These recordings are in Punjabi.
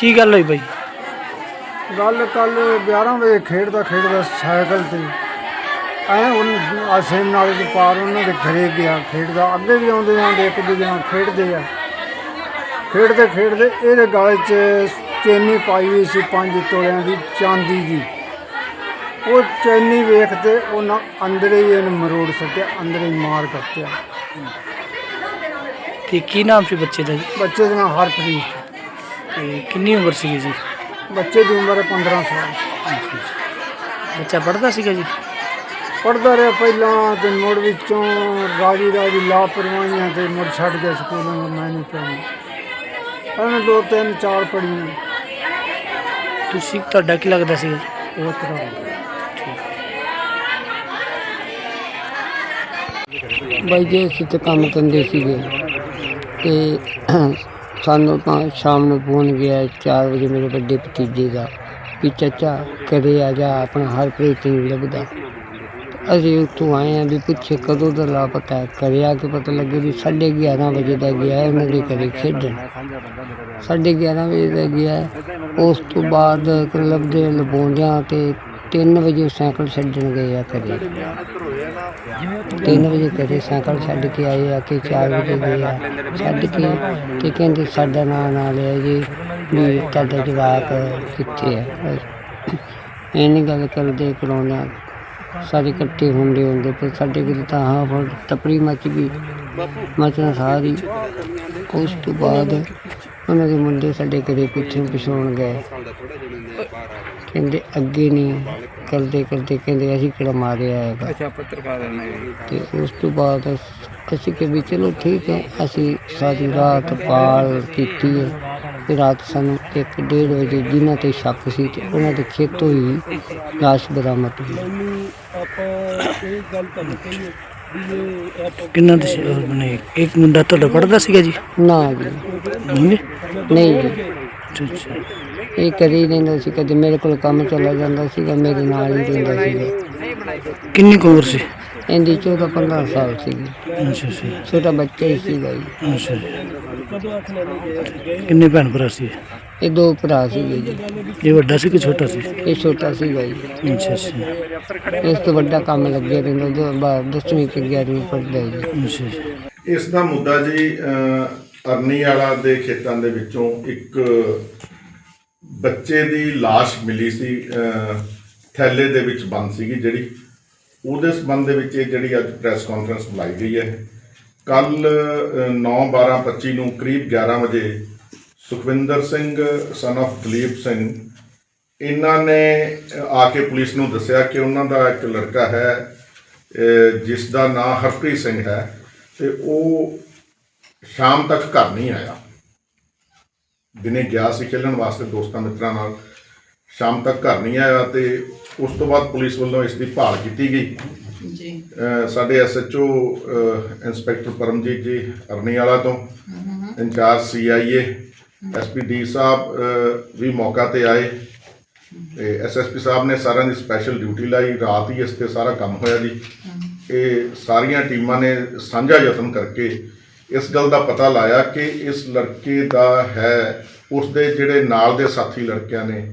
ਕੀ ਗੱਲ ਹੋਈ ਬਾਈ? ਗੱਲ ਕੱਲ 11 ਵਜੇ ਖੇਡਦਾ ਖੇਡਦਾ ਸਾਈਕਲ ਤੇ ਐ ਉਹ ਆਸੇ ਨਾਲੇ ਦੇ ਪਾਰ ਉਹਨਾਂ ਦੇ ਘਰੇ ਗਿਆ ਖੇਡਦਾ ਅੱਗੇ ਵੀ ਆਉਂਦੇ ਆਉਂਦੇ ਇੱਕ ਦੂਜੇ ਨਾਲ ਖੇਡਦੇ ਆ। ਖੇਡਦੇ ਖੇਡਦੇ ਇਹਦੇ ਗਲੇ 'ਚ ਚੈਨੀ ਪਾਈ ਹੋਈ ਸੀ ਪੰਜ ਤੋਲਿਆਂ ਦੀ ਚਾਂਦੀ ਦੀ ਉਹ ਚੈਨੀ ਵੇਖ ਤੇ ਉਹਨਾਂ ਅੰਦਰ ਹੀ ਇਹਨੂੰ ਮਰੋੜ ਸੱਟਿਆ ਅੰਦਰ ਹੀ ਮਾਰ ਕੱਟਿਆ। ਤੇ ਕੀ ਨਾਮ ਸੀ ਬੱਚੇ ਦਾ ਜੀ? ਬੱਚੇ ਦਾ ਨਾਮ ਹਰਪ੍ਰੀਤ। ਤੇ ਕਿੰਨੀ ਉਮਰ ਸੀਗੀ ਜੀ? ਬੱਚੇ ਦੀ ਉਮਰ ਹੈ 15 ਸਾਲ। ਬੱਚਾ ਪੜਦਾ ਸੀਗਾ ਜੀ? ਪੜਦਾ ਰਿਹਾ ਪਹਿਲਾਂ ਤੇ ਮੁੜ ਵਿੱਚੋਂ ਰਾਜੀ ਰਾਜੀ ਲਾਪਰਵਾਹੀਆਂ ਤੇ ਮੁੜ ਛੱਡ ਗਿਆ ਸਕੂਲੋਂ ਮੈਂ ਨਹੀਂ ਪੜ੍ਹਨਾ ਉਹਨੇ ਦੋ ਤਿੰਨ ਚਾਰ ਪੜ੍ਹੀਆਂ। ਤੁਸੀਂ ਤੁਹਾਡਾ ਕੀ ਲੱਗਦਾ ਸੀਗਾ ਉਹ ਤਰ੍ਹਾਂ ਬਾਈ ਜੀ ਅਸੀਂ ਤਾਂ ਕੰਮ ਧੰਦੇ ਸੀਗੇ ਤੇ ਸਾਨੂੰ ਤਾਂ ਸ਼ਾਮ ਨੂੰ ਫੋਨ ਗਿਆ 4 ਵਜੇ ਮੇਰੇ ਵੱਡੇ ਭਤੀਜੇ ਦਾ ਵੀ ਚਾਚਾ ਕਦੇ ਆ ਜਾ, ਆਪਣਾ ਹਰਪ੍ਰੀਤ ਨੂੰ ਲੱਭਦਾ। ਅਸੀਂ ਉੱਥੋਂ ਆਏ ਆ ਵੀ ਪੁੱਛੇ ਕਦੋਂ ਦਾ ਲਾਪਤਾ ਹੈ? ਘਰੇ ਆ ਕੇ ਪਤਾ ਲੱਗੇ ਵੀ 11:30 ਵਜੇ ਦਾ ਗਿਆ ਹੈ ਉਹਨਾਂ ਦੇ ਘਰੇ ਖੇਡਣ। 11:30 ਵਜੇ ਦਾ ਗਿਆ ਉਸ ਤੋਂ ਬਾਅਦ ਲੱਭਦੇ ਲਪਾਉਂਦਿਆਂ ਤੇ 3 ਵਜੇ ਸਾਈਕਲ ਛੱਡਣ ਗਏ ਆ ਘਰੇ। 3 ਵਜੇ ਘਰੇ ਸਾਈਕਲ ਛੱਡ ਕੇ ਆਏ, ਆ ਕਿ 4 ਵਜੇ ਗਏ ਆ। ਛੱਡ ਕੇ ਤੇ ਕਹਿੰਦੇ ਸਾਡਾ ਨਾਂ ਨਾ ਲਿਆ ਜੀ, ਵੀ ਤੁਹਾਡਾ ਜਵਾਕ ਕਿੱਥੇ ਹੈ ਇਹਨੀ ਗੱਲ ਕਰਦੇ ਕਰੋਨਾ ਸਾਰੇ ਇਕੱਠੇ ਹੁੰਦੇ ਹੁੰਦੇ ਪਰ ਸਾਡੇ ਕੋਲ ਤਾਂ ਹਾਂ ਫਿਰ ਤਪਰੀ ਮੱਚ ਗਈ। ਮਚਣਾ ਸਾਰੀ। ਉਸ ਤੋਂ ਬਾਅਦ ਉਹਨਾਂ ਦੇ ਮੁੰਡੇ ਸਾਡੇ ਘਰੇ ਪਿੱਛੇ ਪਿਛਾਉਣ ਗਏ। ਕਹਿੰਦੇ ਅੱਗੇ ਨਹੀਂ ਕਰਦੇ ਕਰਦੇ ਕਹਿੰਦੇ ਅਸੀਂ ਕਿਹੜਾ ਮਾਰਿਆ ਹੈਗਾ। ਅੱਛਾ ਪੱਤਰਕਾਰ ਤੇ ਉਸ ਤੋਂ ਬਾਅਦ ਅਸ- ਅਸੀਂ ਕਿ ਵੀ ਚਲੋ ਠੀਕ ਹੈ ਅਸੀਂ ਸਾਰੀ ਰਾਤ ਪਾਲ ਕੀਤੀ ਹੈ। ਤੇ ਰਾਤ ਸਾਨੂੰ 1:30 ਵਜੇ ਜਿਨ੍ਹਾਂ ਤੇ ਸ਼ੱਕ ਸੀ ਤੇ ਉਹਨਾਂ ਦੇ ਖੇਤੋਂ ਹੀ ਲਾਸ਼ ਬਰਾਮਦ ਹੋਈ। ਕਿੰਨਾ ਦੇ ਸੀ- ਉਹ ਬਣੇ ਇੱਕ ਮੁੰਡਾ ਤੁਹਾਡਾ ਪੜਦਾ ਸੀਗਾ ਜੀ? ਨਾ ਜੀ। ਨਹੀਂ? ਨਹੀਂ ਜੀ। ਅੱਛਾ ਅੱਛਾ। ਇਹ ਕਰੀ ਰਹਿੰਦਾ ਸੀ ਕਦੇ ਮੇਰੇ ਕੋਲ ਕੰਮ ਚਲਾ ਜਾਂਦਾ ਸੀਗਾ ਮੇਰੇ ਨਾਲ ਹੀ ਰਹਿੰਦਾ ਸੀਗਾ। ਕਿੰਨੀ ਕੁ ਉਮਰ ਸੀ? ਇਹਦੀ 14 15 ਸਾਲ ਸੀਗੀ। ਅੱਛਾ ਅੱਛਾ। ਛੋਟਾ ਬੱਚਾ ਹੀ ਸੀਗਾ ਜੀ। ਅੱਛਾ ਕਿੰਨੇ ਭੈਣ ਭਰਾ ਸੀ? ਇਹ ਦੋ ਭਰਾ ਸੀਗੇ ਜੀ। ਇਹ ਵੱਡਾ ਸੀ ਕਿ ਛੋਟਾ ਸੀ? ਇਹ ਛੋਟਾ ਸੀਗਾ ਜੀ। ਅੱਛਾ ਅੱਛਾ। ਇਸ ਤੋਂ ਵੱਡਾ ਕੰਮ ਲੱਗਿਆ ਰਹਿੰਦਾ ਜੋ ਬਾਅਦ ਦਸਵੀਂ ਤੇ 11ਵੀਂ ਪੜ੍ਹਦਾ ਜੀ। ਅੱਛਾ ਅੱਛਾ। ਇਸ ਦਾ ਮੁੱਦਾ ਜੀ ਅਹ, ਅਰਨੀ ਵਾਲਾ ਦੇ ਖੇਤਾਂ ਦੇ ਵਿੱਚੋਂ ਇੱਕ ਬੱਚੇ ਦੀ ਲਾਸ਼ ਮਿਲੀ ਸੀ ਅਹ, ਥੈਲੇ ਦੇ ਵਿੱਚ ਬੰਦ ਸੀਗੀ ਜਿਹੜੀ ਉਹਦੇ ਸੰਬੰਧ ਦੇ ਵਿੱਚ ਇਹ ਜਿਹੜੀ ਅੱਜ ਪ੍ਰੈਸ ਕਾਨਫਰੰਸ ਬੁਲਾਈ ਗਈ ਹੈ। ਕੱਲ 9/12/25 ਨੂੰ ਕਰੀਬ 11 ਵਜੇ ਸੁਖਵਿੰਦਰ ਸਿੰਘ ਸਨ of ਦਲੀਪ ਸਿੰਘ, ਇਹਨਾਂ ਨੇ ਆ ਕੇ ਪੁਲਿਸ ਨੂੰ ਦੱਸਿਆ ਕਿ ਉਹਨਾਂ ਦਾ ਇੱਕ ਲੜਕਾ ਹੈ ਜਿਸ ਦਾ ਨਾਮ ਹਰਪ੍ਰੀਤ ਸਿੰਘ ਹੈ ਤੇ ਉਹ ਸ਼ਾਮ ਤੱਕ ਘਰ ਨਹੀਂ ਆਇਆ। ਦਿਨੇ ਗਿਆ ਸੀ ਖੇਲਣ ਵਾਸਤੇ ਦੋਸਤਾਂ ਮਿੱਤਰਾਂ ਨਾਲ, ਸ਼ਾਮ ਤੱਕ ਘਰ ਨਹੀਂ ਆਇਆ ਤੇ ਉਸ ਤੋਂ ਬਾਅਦ ਪੁਲਿਸ ਵੱਲੋਂ ਇਸ ਦੀ ਭਾਲ ਕੀਤੀ ਗਈ। ਜੀ। ਅਹ ਸਾਡੇ ਐਸਐਚਓ ਇੰਸਪੈਕਟਰ ਪਰਮਜੀਤ ਜੀ ਅਰਨੀ ਵਾਲਾ ਤੋਂ in charge CIA SP D ਸਾਹਿਬ ਅਹ, ਵੀ ਮੌਕਾ ਤੇ ਆਏ। ਤੇ ਐਸਐਸਪੀ ਸਾਹਿਬ ਨੇ ਸਾਰਿਆਂ ਦੀ ਸਪੈਸ਼ਲ ਡਿਊਟੀ ਲਾਈ। ਰਾਤ ਹੀ ਇਸ ਤੇ ਸਾਰਾ ਕੰਮ ਹੋਇਆ ਜੀ। ਇਹ ਸਾਰੀਆਂ ਟੀਮਾਂ ਨੇ ਸਾਂਝਾ ਯਤਨ ਕਰਕੇ ਇਸ ਗੱਲ ਦਾ ਪਤਾ ਲਾਇਆ ਕਿ ਇਸ ਲੜਕੇ ਦਾ ਹੈ ਉਸ ਦੇ ਜਿਹੜੇ ਨਾਲ ਦੇ ਸਾਥੀ ਲੜਕਿਆਂ ਨੇ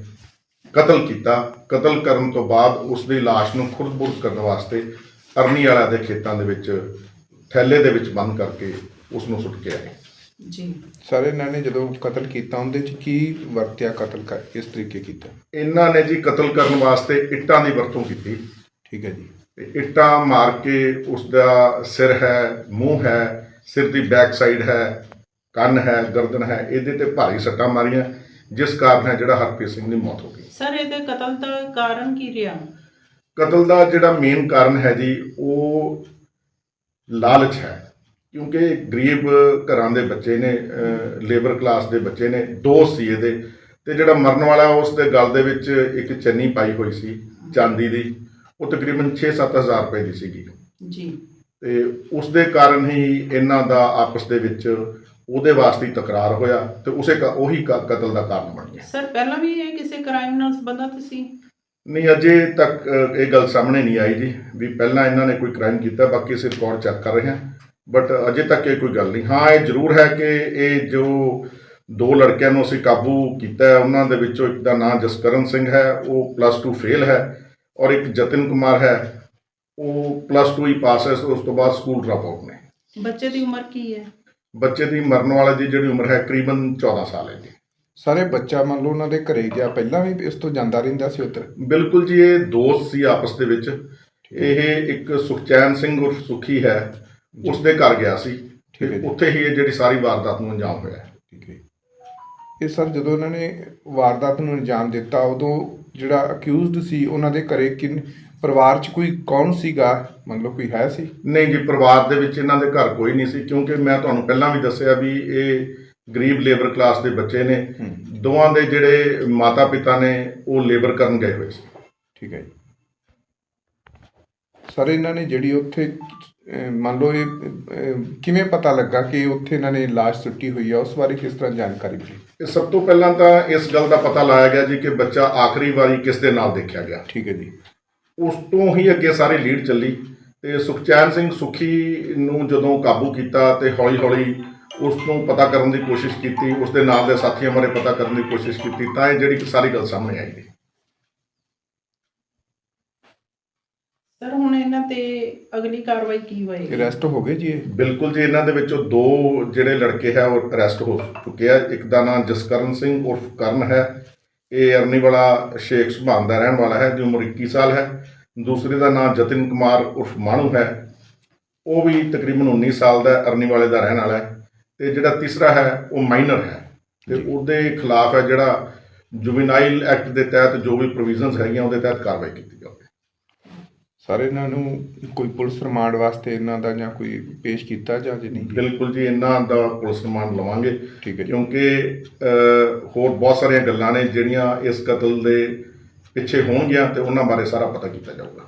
ਕਤਲ ਕੀਤਾ। ਕਤਲ ਕਰਨ ਤੋਂ ਬਾਅਦ ਉਸ ਦੀ ਲਾਸ਼ ਨੂੰ ਖੁਰਦ-ਬੁਰਦ ਕਰਨ ਵਾਸਤੇ ਅਰਨੀ ਵਾਲਾ ਦੇ ਖੇਤਾਂ ਦੇ ਵਿੱਚ ਥੈਲੇ ਦੇ ਵਿੱਚ ਬੰਦ ਕਰਕੇ ਉਸ ਨੂੰ ਸੁੱਟ ਕੇ ਆਏ। ਜੀ। ਸਰ ਇਹਨਾਂ ਨੇ ਜਦੋਂ ਕਤਲ ਕੀਤਾ ਉਹਦੇ ਚ ਕੀ ਵਰਤਿਆ ਕਤਲ ਕਰ ਕਿਸ ਤਰੀਕੇ ਕੀਤਾ? ਇਹਨਾਂ ਨੇ ਜੀ ਕਤਲ ਕਰਨ ਵਾਸਤੇ ਇੱਟਾਂ ਦੀ ਵਰਤੋਂ ਕੀਤੀ। ਠੀਕ ਹੈ ਜੀ। ਤੇ ਇੱਟਾਂ ਮਾਰ ਕੇ ਉਸ ਦਾ ਸਿਰ ਹੈ ਮੂੰਹ ਹੈ ਸਿਰ ਦੀ ਬੈਕ ਸਾਈਡ ਹੈ ਕੰਨ ਹੈ ਗਰਦਨ ਹੈ ਇਹਦੇ ਤੇ ਭਾਰੀ ਸੱਟਾਂ ਮਾਰੀਆਂ। ਜਿਸ ਕਾਰਨ ਹੈ ਜਿਹੜਾ ਹਰਪ੍ਰੀਤ ਸਿੰਘ ਦੀ ਮੌਤ ਹੋ ਗਈ। ਸਰ ਇਹਦੇ ਕਤਲ ਦਾ ਕਾਰਨ ਕੀ ਰਿਹਾ? ਕਤਲ ਦਾ ਜਿਹੜਾ ਮੇਨ ਕਾਰਨ ਹੈ ਜੀ ਉਹ ਲਾਲਚ ਹੈ। ਕਿਉਂਕਿ ਗਰੀਬ ਘਰਾਂ ਦੇ ਬੱਚੇ ਨੇ ਲੇਬਰ ਕਲਾਸ ਦੇ ਬੱਚੇ ਨੇ ਦੋਸਤ ਸੀ ਇਹਦੇ। ਤੇ ਜਿਹੜਾ ਮਰਨ ਵਾਲਾ ਉਸ ਦੇ ਗਲ ਦੇ ਵਿੱਚ ਇੱਕ ਚੰਨੀ ਪਾਈ ਹੋਈ ਸੀ ਚਾਂਦੀ ਦੀ। ਉਹ ਤਕਰੀਬਨ 6-7000 ਰੁਪਏ ਦੀ ਸੀਗੀ। ਜੀ। ਤੇ ਉਸ ਦੇ ਕਾਰਨ ਹੀ ਇਹਨਾਂ ਦਾ ਆਪਸ ਦੇ ਵਿੱਚ ਉਹਦੇ ਵਾਸਤੇ ਤਕਰਾਰ ਹੋਇਆ ਤੇ ਉਸੇ ਕ- ਉਹੀ ਕਤਲ ਦਾ ਕਾਰਨ ਬਣ ਗਿਆ। ਸਰ ਪਹਿਲਾਂ ਵੀ ਇਹ ਕਿਸੇ ਕ੍ਰਾਈਮ ਨਾਲ ਸੰਬੰਧਿਤ ਸੀ? ਨਹੀਂ ਅਜੇ ਤੱਕ ਇਹ ਗੱਲ ਸਾਹਮਣੇ ਨਹੀਂ ਆਈ ਜੀ ਵੀ ਪਹਿਲਾਂ ਇਹਨਾਂ ਨੇ ਕੋਈ ਕ੍ਰਾਈਮ ਕੀਤਾ ਬਾਕੀ ਅਸੀਂ ਰਿਕਾਰਡ ਚੈੱਕ ਕਰ ਰਹੇ ਹਾਂ। ਬਟ ਅਜੇ ਤੱਕ ਇਹ ਕੋਈ ਗੱਲ ਨਹੀਂ। ਹਾਂ ਇਹ ਜ਼ਰੂਰ ਹੈ ਕਿ ਇਹ ਜੋ ਦੋ ਲੜਕਿਆਂ ਨੂੰ ਅਸੀਂ ਕਾਬੂ ਕੀਤਾ ਹੈ ਉਹਨਾਂ ਦੇ ਵਿੱਚੋਂ ਇੱਕ ਦਾ ਨਾਮ ਜਸਕਰਨ ਸਿੰਘ ਹੈ ਉਹ ਪਲੱਸ 2 ਫੇਲ ਹੈ ਔਰ ਇੱਕ ਜਤਨ ਕੁਮਾਰ ਹੈ ਉਹ ਪਲੱਸ 2 ਹੀ ਪਾਸ ਹੈ ਉਸ ਤੋਂ ਬਾਅਦ ਸਕੂਲ ਡ੍ਰੌਪ ਆਊਟ ਨੇ। ਬੱਚੇ ਦੀ ਉਮਰ ਕੀ ਹੈ? ਬੱਚੇ ਦੀ ਮਰਨ ਵਾਲੇ ਦੀ ਜਿਹੜੀ ਉਮਰ ਹੈ ਕਰੀਬਨ 14 ਸਾਲ ਹੈ ਜੀ। ਸਾਰੇ ਬੱਚਾ ਮੰਨ ਲਓ ਉਹਨਾਂ ਦੇ ਘਰੇ ਗਿਆ ਪਹਿਲਾਂ ਵੀ ਇਸ ਤੋਂ ਜਾਂਦਾ ਰਹਿੰਦਾ ਸੀ ਉੱਧਰ? ਬਿਲਕੁਲ ਜੀ ਇਹ ਦੋਸਤ ਸੀ ਆਪਸ ਦੇ ਵਿੱਚ। ਇਹ ਇੱਕ ਸੁਖਚੈਨ ਸਿੰਘ ਉਰਫ ਸੁਖੀ ਹੈ ਉਸ ਦੇ ਘਰ ਗਿਆ ਸੀ। ਠੀਕ ਹੈ ਤੇ ਜੀ। ਉੱਥੇ ਹੀ ਇਹ ਜਿਹੜੀ ਸਾਰੀ ਵਾਰਦਾਤ ਨੂੰ ਅੰਜਾਮ ਹੋਇਆ। ਠੀਕ ਹੈ ਇਹ ਸਰ ਜਦੋਂ ਇਹਨਾਂ ਨੇ ਵਾਰਦਾਤ ਨੂੰ ਅੰਜਾਮ ਦਿੱਤਾ ਉਦੋਂ ਜਿਹੜਾ ਅਕਿਊਜ਼ਡ ਸੀ ਉਹਨਾਂ ਦੇ ਘਰੇ ਕਿੰਨ ਪਰਿਵਾਰ 'ਚ ਕੋਈ ਕੌਣ ਸੀਗਾ? ਮੰਨ ਲਓ ਕੋਈ ਹੈ ਸੀ? ਨਹੀਂ ਜੀ ਪਰਿਵਾਰ ਦੇ ਵਿੱਚ ਇਹਨਾਂ ਦੇ ਘਰ ਕੋਈ ਨਹੀਂ ਸੀ ਕਿਉਂਕਿ ਮੈਂ ਤੁਹਾਨੂੰ ਪਹਿਲਾਂ ਵੀ ਦੱਸਿਆ ਵੀ ਇਹ ਗਰੀਬ ਲੇਬਰ ਕਲਾਸ ਦੇ ਬੱਚੇ ਨੇ। ਦੋਵਾਂ ਦੇ ਜਿਹੜੇ ਮਾਤਾ ਪਿਤਾ ਨੇ ਉਹ ਲੇਬਰ ਕਰਨ ਗਏ ਹੋਏ ਸੀ। ਠੀਕ ਹੈ ਜੀ। ਸਰ ਇਹਨਾਂ ਨੇ ਜਿਹੜੀ ਉੱਥੇ ਅਹ, ਮੰਨ ਲਓ ਇਹ ਅਹ, ਕਿਵੇਂ ਪਤਾ ਲੱਗਾ ਕਿ ਉੱਥੇ ਇਹਨਾਂ ਨੇ ਲਾਸ਼ ਸੁੱਟੀ ਹੋਈ ਆ? ਉਸ ਬਾਰੇ ਕਿਸ ਤਰ੍ਹਾਂ ਜਾਣਕਾਰੀ ਮਿਲੀ? ਇਹ ਸਭ ਤੋਂ ਪਹਿਲਾਂ ਤਾਂ ਇਸ ਗੱਲ ਦਾ ਪਤਾ ਲਾਇਆ ਗਿਆ ਜੀ ਕਿ ਬੱਚਾ ਆਖਰੀ ਵਾਰੀ ਕਿਸ ਦੇ ਨਾਲ ਦੇਖਿਆ ਗਿਆ। ਠੀਕ ਹੈ ਜੀ। ਉਸ ਤੋਂ ਹੀ ਅੱਗੇ ਸਾਰੀ ਲੀਡ ਚੱਲੀ ਤੇ ਸੁਖਚੈਨ ਸਿੰਘ ਸੁਖੀ ਨੂੰ ਜਦੋਂ ਕਾਬੂ ਕੀਤਾ ਤੇ ਹੌਲੀ-ਹੌਲੀ ਉਸ ਨੂੰ ਪਤਾ ਕਰਨ ਦੀ ਕੋਸ਼ਿਸ਼ ਕੀਤੀ ਉਸ ਦੇ ਨਾਲ ਦੇ ਸਾਥੀਆਂ ਬਾਰੇ ਪਤਾ ਕਰਨ ਦੀ ਕੋਸ਼ਿਸ਼ ਕੀਤੀ ਤਾਂ ਇਹ ਜਿਹੜੀ ਸਾਰੀ ਗੱਲ ਸਾਹਮਣੇ ਆਈ ਸਰ ਹੁਣ ਇਹਨਾਂ ਤੇ ਅਗਲੀ ਕਾਰਵਾਈ ਕੀ ਹੋਏਗੀ? ਅਰੈਸਟ ਹੋ ਗਏ ਜੀ ਇਹ? ਬਿਲਕੁਲ ਜੀ ਇਹਨਾਂ ਦੇ ਵਿੱਚੋਂ ਦੋ ਜਿਹੜੇ ਲੜਕੇ ਹੈ ਉਹ ਅਰੈਸਟ ਹੋ ਚੁੱਕੇ ਆ। ਇੱਕ ਦਾ ਨਾਮ ਜਸਕਰਨ ਸਿੰਘ ਉਰਫ ਕਰਨ ਹੈ ਇਹ ਅਰਨੀ ਵਾਲਾ ਸ਼ੇਖ ਸੁਭਾਨ ਦਾ ਰਹਿਣ ਵਾਲਾ ਹੈ ਦੀ ਉਮਰ 21 ਸਾਲ ਹੈ। ਦੂਸਰੇ ਦਾ ਨਾਮ ਜਤਿਨ ਕੁਮਾਰ ਉਰਫ ਮਾਣੂ ਹੈ। ਉਹ ਵੀ ਤਕਰੀਬਨ 19 ਸਾਲ ਦਾ ਅਰਨੀ ਵਾਲੇ ਦਾ ਰਹਿਣ ਵਾਲਾ ਹੈ ਤੇ ਜਿਹੜਾ ਤੀਸਰਾ ਹੈ ਉਹ ਮਾਈਨਰ ਹੈ। ਤੇ ਉਹਦੇ ਖਿਲਾਫ ਹੈ ਜਿਹੜਾ ਜੁਵੈਨਾਈਲ ਐਕਟ ਦੇ ਤਹਿਤ ਜੋ ਵੀ ਪ੍ਰੋਵੀਜ਼ਨਸ ਹੈਗੀਆਂ ਉਹਦੇ ਤਹਿਤ ਕਾਰਵਾਈ ਕੀਤੀ ਜਾਵੇ ਸਾਰੇ ਇਹਨਾਂ ਨੂੰ ਕੋਈ ਪੁਲਿਸ ਰਿਮਾਂਡ ਵਾਸਤੇ ਇਹਨਾਂ ਦਾ ਜਾਂ ਕੋਈ ਪੇਸ਼ ਕੀਤਾ ਜਾਂ ਜੇ ਨਹੀਂ? ਬਿਲਕੁਲ ਜੀ ਇਹਨਾਂ ਦਾ ਪੁਲਿਸ ਰਿਮਾਂਡ ਲਵਾਂਗੇ। ਠੀਕ ਹੈ ਕਿਉਂਕਿ ਹੋਰ ਬਹੁਤ ਸਾਰੀਆਂ ਗੱਲਾਂ ਨੇ ਜਿਹੜੀਆਂ ਇਸ ਕਤਲ ਦੇ ਪਿੱਛੇ ਹੋਣਗੀਆਂ ਤੇ ਉਹਨਾਂ ਬਾਰੇ ਸਾਰਾ ਪਤਾ ਕੀਤਾ ਜਾਊਗਾ।